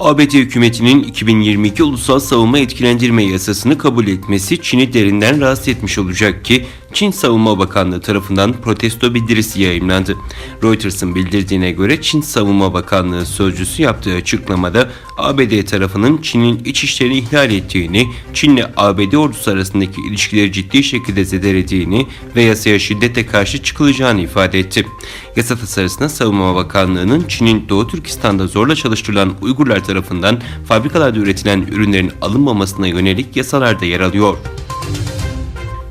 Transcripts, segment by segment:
ABD hükümetinin 2022 Ulusal Savunma Etkilendirme Yasasını kabul etmesi Çin'i derinden rahatsız etmiş olacak ki Çin Savunma Bakanlığı tarafından protesto bildirisi yayımlandı. Reuters'ın bildirdiğine göre Çin Savunma Bakanlığı sözcüsü yaptığı açıklamada ABD tarafının Çin'in iç işlerini ihlal ettiğini, Çin'le ABD ordusu arasındaki ilişkileri ciddi şekilde zedelediğini ve yasaya şiddete karşı çıkılacağını ifade etti. Yasa tasarısına Savunma Bakanlığı'nın Çin'in Doğu Türkistan'da zorla çalıştırılan Uygurlar tarafından fabrikalarda üretilen ürünlerin alınmamasına yönelik yasalarda yer alıyor.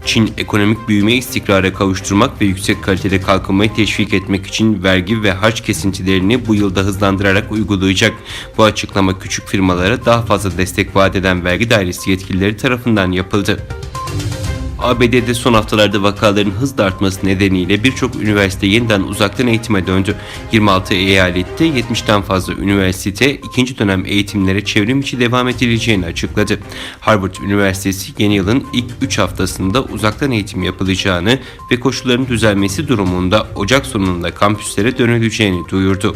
Çin ekonomik büyüme istikrara kavuşturmak ve yüksek kalitede kalkınmayı teşvik etmek için vergi ve harç kesintilerini bu yılda hızlandırarak uygulayacak. Bu açıklama küçük firmalara daha fazla destek vaat eden vergi dairesi yetkilileri tarafından yapıldı. ABD'de son haftalarda vakaların hızla artması nedeniyle birçok üniversite yeniden uzaktan eğitime döndü. 26 eyalette 70'ten fazla üniversite ikinci dönem eğitimlere çevrim içi devam edileceğini açıkladı. Harvard Üniversitesi yeni yılın ilk 3 haftasında uzaktan eğitim yapılacağını ve koşulların düzelmesi durumunda Ocak sonunda kampüslere dönüleceğini duyurdu.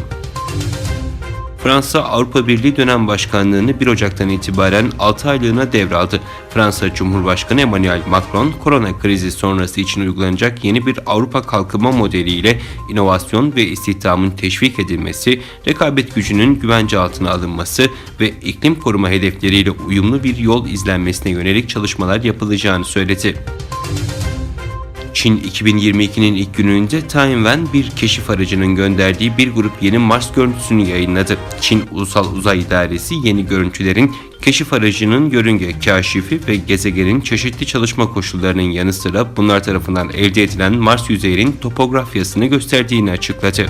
Fransa Avrupa Birliği dönem başkanlığını 1 Ocak'tan itibaren 6 aylığına devraldı. Fransa Cumhurbaşkanı Emmanuel Macron, korona krizi sonrası için uygulanacak yeni bir Avrupa kalkınma modeliyle inovasyon ve istihdamın teşvik edilmesi, rekabet gücünün güvence altına alınması ve iklim koruma hedefleriyle uyumlu bir yol izlenmesine yönelik çalışmalar yapılacağını söyledi. Çin 2022'nin ilk gününde Tianwen bir keşif aracının gönderdiği bir grup yeni Mars görüntüsünü yayınladı. Çin Ulusal Uzay İdaresi yeni görüntülerin keşif aracının yörünge kaşifi ve gezegenin çeşitli çalışma koşullarının yanı sıra bunlar tarafından elde edilen Mars yüzeyinin topografyasını gösterdiğini açıkladı.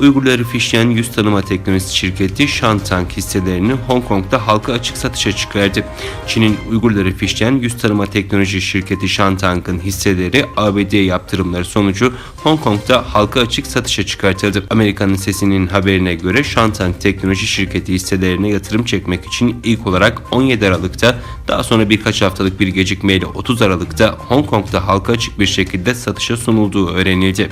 Uygurları fişleyen yüz tanıma teknolojisi şirketi Shantang hisselerini Hong Kong'da halka açık satışa çıkardı. Çin'in Uygurları fişleyen yüz tanıma teknoloji şirketi Shantang'ın hisseleri ABD yaptırımları sonucu Hong Kong'da halka açık satışa çıkartıldı. Amerika'nın sesinin haberine göre Shantang teknoloji şirketi hisselerine yatırım çekmek için ilk olarak 17 Aralık'ta daha sonra birkaç haftalık bir gecikmeyle 30 Aralık'ta Hong Kong'da halka açık bir şekilde satışa sunulduğu öğrenildi.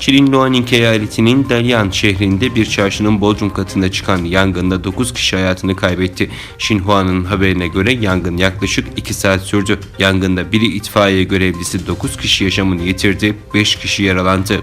Çin'in Luaning eyaletinin Dalian şehrinde bir çarşının bodrum katında çıkan yangında 9 kişi hayatını kaybetti. Xinhua'nın haberine göre yangın yaklaşık 2 saat sürdü. Yangında biri itfaiye görevlisi 9 kişi yaşamını yitirdi, 5 kişi yaralandı.